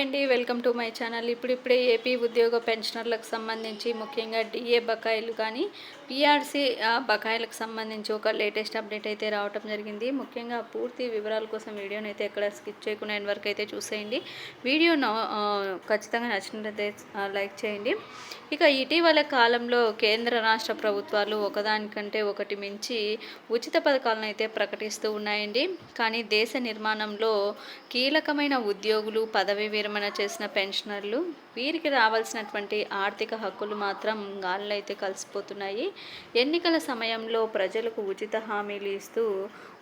అండి welcome to my channel. ఇప్పుడిప్పుడే AP ఉద్యోగ పెన్షనర్లకు సంబంధించి ముఖ్యంగా డిఏ బకాయిలు కానీ పిఆర్సీ బకాయిలకు సంబంధించి ఒక లేటెస్ట్ అప్డేట్ అయితే రావటం జరిగింది. ముఖ్యంగా పూర్తి వివరాల కోసం వీడియోని అయితే ఎక్కడ స్కిప్ చేయకుండా ఎండ్ వరకు అయితే చూసేయండి. వీడియో నా- ఖచ్చితంగా నచ్చినట్లయితే లైక్ చేయండి. ఇక ఇటీవల కాలంలో కేంద్ర రాష్ట్ర ప్రభుత్వాలు ఒకదానికంటే ఒకటి మించి ఉచిత పథకాలను అయితే ప్రకటిస్తూ ఉన్నాయండి. కానీ దేశ నిర్మాణంలో కీలకమైన ఉద్యోగులు పదవి విరమణ చేసిన పెన్షనర్లు వీరికి రావాల్సినటువంటి ఆర్థిక హక్కులు మాత్రం గాల్లో అయితే కలిసిపోతున్నాయి. ఎన్నికల సమయంలో ప్రజలకు ఉచిత హామీలు ఇస్తూ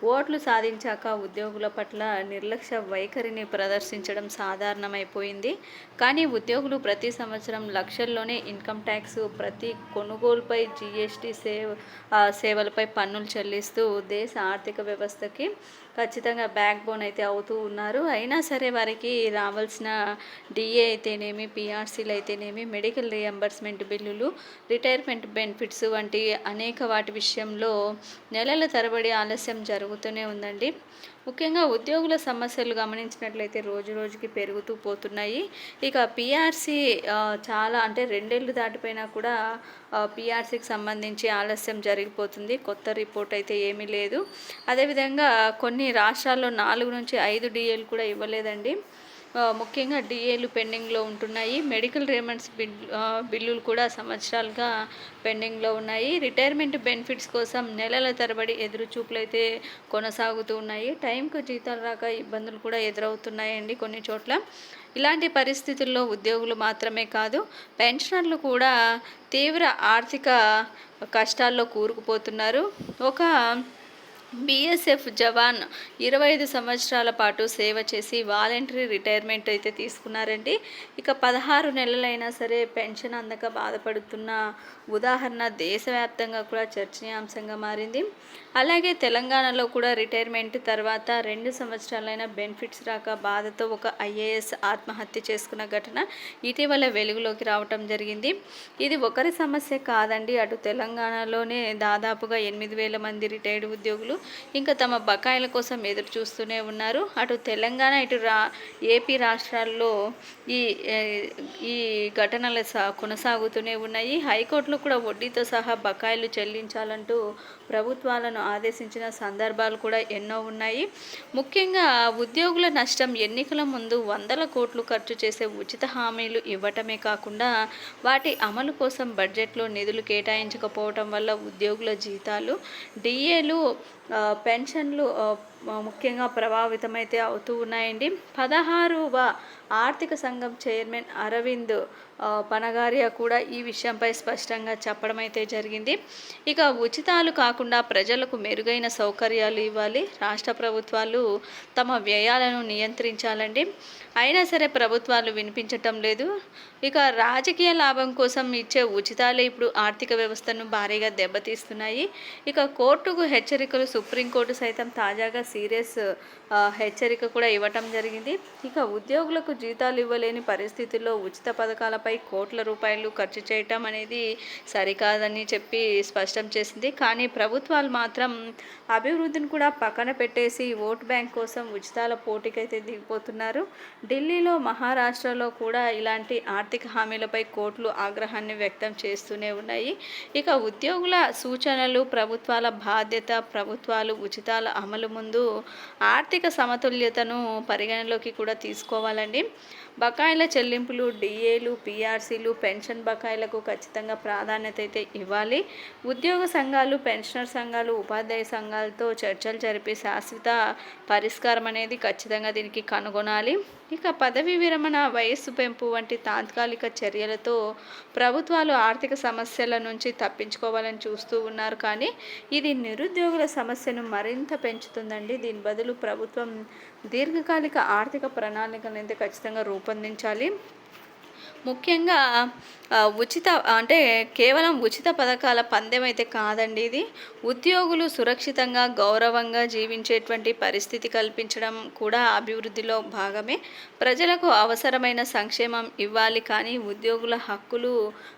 ఓట్లు సాధించాక ఉద్యోగుల పట్ల నిర్లక్ష్య వైఖరిని ప్రదర్శించడం సాధారణమైపోయింది. కానీ ఉద్యోగులు ప్రతి సంవత్సరం లక్షల్లోనే ఇన్కమ్ ట్యాక్స్ ప్రతి కొనుగోలుపై జీఎస్టీ సేవ సేవలపై పన్నులు చెల్లిస్తూ దేశ ఆర్థిక వ్యవస్థకి ఖచ్చితంగా బ్యాక్ బోన్ అయితే అవుతూ ఉన్నారు. అయినా సరే వారికి రావాల్సిన డిఏ అయితేనేమి పిఆర్సీలు అయితేనేమి మెడికల్ రియంబర్స్మెంట్ బిల్లులు రిటైర్మెంట్ బెనిఫిట్స్ వంటి అనేక వాటి విషయంలో నెలల తరబడి ఆలస్యం జరుగుతుంది జరుగుతూనే ఉందండి. ముఖ్యంగా ఉద్యోగుల సమస్యలు గమనించినట్లయితే రోజు రోజుకి పెరుగుతూ పోతున్నాయి. ఇక పిఆర్సీ చాలా అంటే రెండేళ్ళు దాటిపోయినా కూడా పిఆర్సీకి సంబంధించి ఆలస్యం జరిగిపోతుంది. కొత్త రిపోర్ట్ అయితే ఏమీ లేదు. అదేవిధంగా కొన్ని రాష్ట్రాల్లో నాలుగు నుంచి ఐదు డిఏలు కూడా ఇవ్వలేదండి. ముఖ్యంగా డిఏలు పెండింగ్లో ఉంటున్నాయి. మెడికల్ రేమెంట్స్ బిల్లులు కూడా సంవత్సరాలుగా పెండింగ్లో ఉన్నాయి. రిటైర్మెంట్ బెనిఫిట్స్ కోసం నెలల తరబడి ఎదురు అయితే కొనసాగుతూ ఉన్నాయి. టైంకు జీతాలు రాక ఇబ్బందులు కూడా ఎదురవుతున్నాయండి కొన్ని చోట్ల. ఇలాంటి పరిస్థితుల్లో ఉద్యోగులు మాత్రమే కాదు పెన్షనర్లు కూడా తీవ్ర ఆర్థిక కష్టాల్లో కూరుకుపోతున్నారు. ఒక బీఎస్ఎఫ్ జవాన్ ఇరవై ఐదు సంవత్సరాల పాటు సేవ చేసి వాలంటరీ రిటైర్మెంట్ అయితే తీసుకున్నారండి. ఇక పదహారు నెలలైనా సరే పెన్షన్ అందక బాధపడుతున్న ఉదాహరణ దేశవ్యాప్తంగా కూడా చర్చనీయాంశంగా మారింది. అలాగే తెలంగాణలో కూడా రిటైర్మెంట్ తర్వాత రెండు సంవత్సరాలైన బెనిఫిట్స్ రాక బాధతో ఒక ఐఏఎస్ ఆత్మహత్య చేసుకున్న ఘటన ఇటీవల వెలుగులోకి రావటం జరిగింది. ఇది ఒకరి సమస్య కాదండి. అటు తెలంగాణలోనే దాదాపుగా ఎనిమిది వేల మంది రిటైర్డ్ ఉద్యోగులు ఇంకా తమ బకాయిల కోసం ఎదురు చూస్తూనే ఉన్నారు. అటు తెలంగాణ ఇటు రా ఏపీ రాష్ట్రాల్లో ఈ ఈ ఘటనలు సా కొనసాగుతూనే ఉన్నాయి. హైకోర్టులో కూడా వడ్డీతో సహా బకాయిలు చెల్లించాలంటూ ప్రభుత్వాలను ఆదేశించిన సందర్భాలు కూడా ఎన్నో ఉన్నాయి. ముఖ్యంగా ఉద్యోగుల నష్టం ఎన్నికల ముందు వందల కోట్లు ఖర్చు చేసే ఉచిత హామీలు ఇవ్వటమే కాకుండా వాటి అమలు కోసం బడ్జెట్లో నిధులు కేటాయించకపోవటం వల్ల ఉద్యోగుల జీతాలు డిఏలు పెన్షన్లు ముఖ్యంగా ప్రభావితమైతే అవుతూ ఉన్నాయండి. పదహారువ ఆర్థిక సంఘం చైర్మన్ అరవింద్ పనగారియా కూడా ఈ విషయంపై స్పష్టంగా చెప్పడం అయితే జరిగింది. ఇక ఉచితాలు కాకుండా ప్రజలకు మెరుగైన సౌకర్యాలు ఇవ్వాలి. రాష్ట్ర ప్రభుత్వాలు తమ వ్యయాలను నియంత్రించాలండి. అయినా సరే ప్రభుత్వాలు వినిపించటం లేదు. ఇక రాజకీయ లాభం కోసం ఇచ్చే ఉచితాలే ఇప్పుడు ఆర్థిక వ్యవస్థను భారీగా దెబ్బతీస్తున్నాయి. ఇక కోర్టుకు హెచ్చరికలు సుప్రీంకోర్టు సైతం తాజాగా సీరియస్ హెచ్చరిక కూడా ఇవ్వటం జరిగింది. ఇక ఉద్యోగులకు జీతాలు ఇవ్వలేని పరిస్థితుల్లో ఉచిత పథకాలపై కోట్ల రూపాయలు ఖర్చు చేయటం అనేది సరికాదని చెప్పి స్పష్టం చేసింది. కానీ ప్రభుత్వాలు మాత్రం అభివృద్ధిని కూడా పక్కన పెట్టేసి ఓట్ బ్యాంక్ కోసం ఉచితాల పోటీకైతే దిగిపోతున్నారు. ఢిల్లీలో మహారాష్ట్రలో కూడా ఇలాంటి ఆర్థిక హామీలపై కోట్లు ఆగ్రహాన్ని వ్యక్తం చేస్తూనే ఉన్నాయి. ఇక ఉద్యోగుల సూచనలు ప్రభుత్వాల బాధ్యత ప్రభుత్వాలు ఉచితాల అమలు ముందు ఆర్థిక సమతుల్యతను పరిగణలోకి కూడా తీసుకోవాలండి. బకాయిల చెల్లింపులు డిఏలు పిఆర్సీలు పెన్షన్ బకాయిలకు ఖచ్చితంగా ప్రాధాన్యత అయితే ఇవ్వాలి. ఉద్యోగ సంఘాలు పెన్షనర్ సంఘాలు ఉపాధ్యాయ సంఘాలతో చర్చలు జరిపి శాశ్వత పరిష్కారం అనేది ఖచ్చితంగా దీనికి కనుగొనాలి. ఇక పదవి విరమణ వయస్సు పెంపు వంటి తాత్కాలిక చర్యలతో ప్రభుత్వాలు ఆర్థిక సమస్యల నుంచి తప్పించుకోవాలని చూస్తూ ఉన్నారు కానీ ఇది నిరుద్యోగుల సమస్యను మరింత పెంచుతుందండి. దీని బదులు ప్రభుత్వం దీర్ఘకాలిక ఆర్థిక ప్రణాళికలను అయితే ఖచ్చితంగా రూపొందించాలి. ముఖ్యంగా ఉచిత అంటే కేవలం ఉచిత పథకాల పందెం అయితే కాదండి ఇది. ఉద్యోగులు సురక్షితంగా గౌరవంగా జీవించేటువంటి పరిస్థితి కల్పించడం కూడా అభివృద్ధిలో భాగమే. ప్రజలకు అవసరమైన సంక్షేమం ఇవ్వాలి కానీ ఉద్యోగుల హక్కులు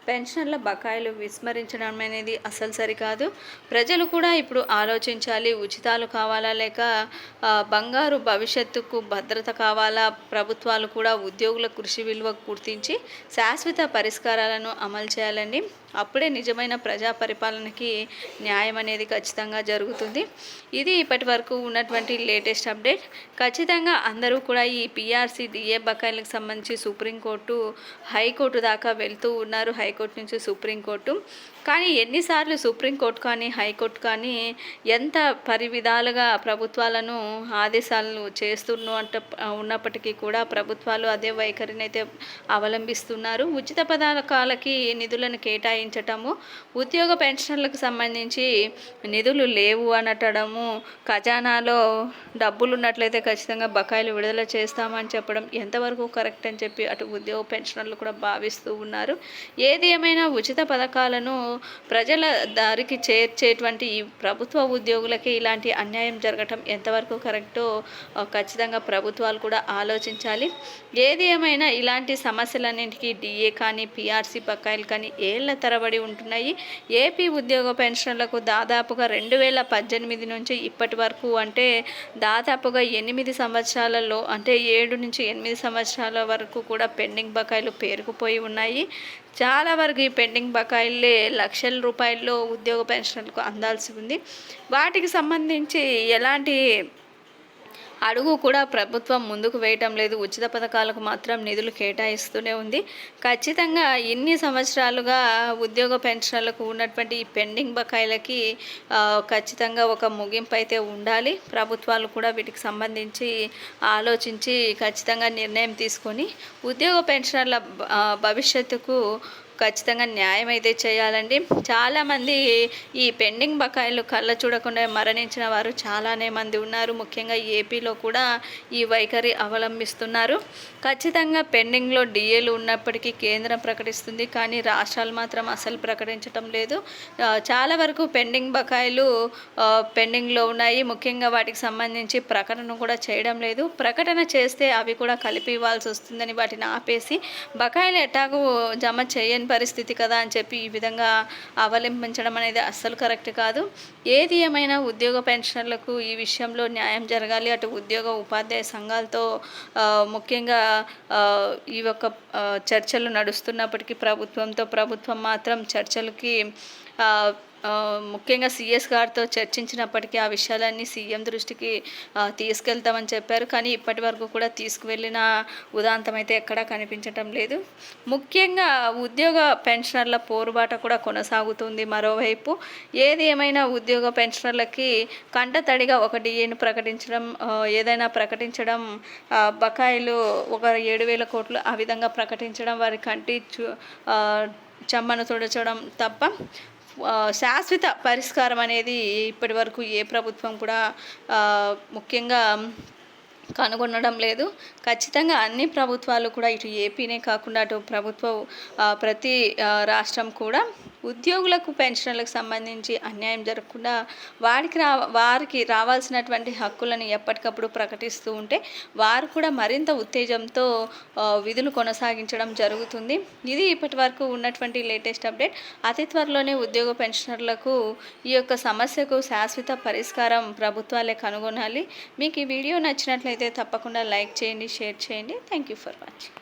పెన్షన్ల బకాయిలు విస్మరించడం అనేది అసలు సరికాదు. ప్రజలు కూడా ఇప్పుడు ఆలోచించాలి ఉచితాలు కావాలా లేక బంగారు భవిష్యత్తుకు భద్రత కావాలా? ప్రభుత్వాలు కూడా ఉద్యోగుల కృషి విలువ గుర్తించి శాశ్వత పరిష్కారం పరిష్కారాలను అమలు చేయాలండి. అప్పుడే నిజమైన ప్రజా పరిపాలనకి న్యాయం అనేది ఖచ్చితంగా జరుగుతుంది. ఇది ఇప్పటి వరకు ఉన్నటువంటి లేటెస్ట్ అప్డేట్. ఖచ్చితంగా అందరూ కూడా ఈ పిఆర్సీ డిఏ బకాయిలకు సంబంధించి సుప్రీంకోర్టు హైకోర్టు దాకా వెళ్తూ ఉన్నారు. హైకోర్టు నుంచి సుప్రీంకోర్టు. కానీ ఎన్నిసార్లు సుప్రీంకోర్టు కానీ హైకోర్టు కానీ ఎంత పరివిధాలుగా ప్రభుత్వాలను ఆదేశాలను చేస్తున్న ఉన్నప్పటికీ కూడా ప్రభుత్వాలు అదే వైఖరిని అయితే అవలంబిస్తున్నారు. ఉచిత పథకాలకి నిధులను కేటాయించటము ఉద్యోగ పెన్షన్లకు సంబంధించి నిధులు లేవు అనటము ఖజానాలో డబ్బులు ఉన్నట్లయితే ఖచ్చితంగా బకాయిలు విడుదల చేస్తామని చెప్పడం ఎంతవరకు కరెక్ట్ అని చెప్పి అటు ఉద్యోగ పెన్షనర్లు కూడా భావిస్తూ ఉన్నారు. ఏది ఏమైనా ఉచిత పథకాలను ప్రజల దారికి చేర్చేటువంటి ఈ ప్రభుత్వ ఉద్యోగులకి ఇలాంటి అన్యాయం జరగటం ఎంతవరకు కరెక్టో ఖచ్చితంగా ప్రభుత్వాలు కూడా ఆలోచించాలి. ఏది ఏమైనా ఇలాంటి సమస్యలన్నింటికి డిఏ కానీ పిఆర్సీ బకాయిలు కానీ ఏళ్ళ తరబడి ఉంటున్నాయి. ఏపీ ఉద్యోగ పెన్షన్లకు దాదాపుగా రెండు వేల పద్దెనిమిది నుంచి ఇప్పటి వరకు అంటే దాదాపుగా ఎనిమిది సంవత్సరాలలో అంటే ఏడు నుంచి ఎనిమిది సంవత్సరాల వరకు కూడా పెండింగ్ బకాయిలు పేరుకుపోయి ఉన్నాయి. చాలా వరకు ఈ పెండింగ్ బకాయిలే లక్షల రూపాయల్లో ఉద్యోగ పెన్షన్లకు అందాల్సి ఉంది. వాటికి సంబంధించి ఎలాంటి అడుగు కూడా ప్రభుత్వం ముందుకు వేయటం లేదు. ఉచిత పథకాలకు మాత్రం నిధులు కేటాయిస్తూనే ఉంది. ఖచ్చితంగా ఇన్ని సంవత్సరాలుగా ఉద్యోగ పెన్షన్లకు ఉన్నటువంటి ఈ పెండింగ్ బకాయిలకి ఖచ్చితంగా ఒక ముగింపు అయితే ఉండాలి. ప్రభుత్వాలు కూడా వీటికి సంబంధించి ఆలోచించి ఖచ్చితంగా నిర్ణయం తీసుకొని ఉద్యోగ పెన్షన్ల భవిష్యత్తుకు ఖచ్చితంగా న్యాయం అయితే చేయాలండి. చాలామంది ఈ పెండింగ్ బకాయిలు కళ్ళ చూడకుండా మరణించిన వారు చాలానే మంది ఉన్నారు. ముఖ్యంగా ఏపీలో కూడా ఈ వైఖరి అవలంబిస్తున్నారు. ఖచ్చితంగా పెండింగ్లో డిఏలు ఉన్నప్పటికీ కేంద్రం ప్రకటిస్తుంది. కానీ రాష్ట్రాలు మాత్రం అసలు ప్రకటించటం లేదు. చాలా వరకు పెండింగ్ బకాయిలు పెండింగ్లో ఉన్నాయి. ముఖ్యంగా వాటికి సంబంధించి ప్రకటన కూడా చేయడం లేదు. ప్రకటన చేస్తే అవి కూడా కలిపి ఇవ్వాల్సి వస్తుందని వాటిని ఆపేసి బకాయిలు ఎటాకు జమ చేయని పరిస్థితి కదా అని చెప్పి ఈ విధంగా అవలంబించడం అనేది అస్సలు కరెక్ట్ కాదు. ఏది ఏమైనా ఉద్యోగ పెన్షనర్లకు ఈ విషయంలో న్యాయం జరగాలి అటు ఉద్యోగ ఉపాధ్యాయ సంఘాలతో ముఖ్యంగా ఈ యొక్క చర్చలు నడుస్తున్నప్పటికీ ప్రభుత్వంతో ప్రభుత్వం మాత్రం చర్చలకి ముఖ్యంగా సిఎస్ గారితో చర్చించినప్పటికీ ఆ విషయాలన్నీ సీఎం దృష్టికి తీసుకెళ్తామని చెప్పారు. కానీ ఇప్పటి వరకు కూడా తీసుకువెళ్ళిన ఉదాంతం అయితే ఎక్కడా కనిపించటం లేదు. ముఖ్యంగా ఉద్యోగ పెన్షనర్ల పోరుబాట కూడా కొనసాగుతుంది మరోవైపు. ఏది ఏమైనా ఉద్యోగ పెన్షనర్లకి కంటతడిగా ఒక డిఏను ప్రకటించడం ఏదైనా ప్రకటించడం బకాయిలు ఒక ఏడు వేల కోట్లు ఆ విధంగా ప్రకటించడం వారి కంటి చూ చెమ్మను తుడచడం తప్ప శాశ్వత పరిష్కారం అనేది ఇప్పటి వరకు ఏ ప్రభుత్వం కూడా ముఖ్యంగా కనుగొనడం లేదు. ఖచ్చితంగా అన్ని ప్రభుత్వాలు కూడా ఇటు ఏపీనే కాకుండా అటు ప్రభుత్వ ప్రతి రాష్ట్రం కూడా ఉద్యోగులకు పెన్షన్లకు సంబంధించి అన్యాయం జరగకుండా వారికి రా వారికి రావాల్సినటువంటి హక్కులను ఎప్పటికప్పుడు ప్రకటిస్తూ ఉంటే వారు కూడా మరింత ఉత్తేజంతో విధులు కొనసాగించడం జరుగుతుంది. ఇది ఇప్పటి వరకు ఉన్నటువంటి లేటెస్ట్ అప్డేట్. అతి త్వరలోనే ఉద్యోగ పెన్షనర్లకు ఈ యొక్క సమస్యకు శాశ్వత పరిష్కారం ప్రభుత్వాలే కనుగొనాలి. మీకు ఈ వీడియో నచ్చినట్లయితే తప్పకుండా లైక్ చేయండి షేర్ చేయండి. Thank you for watching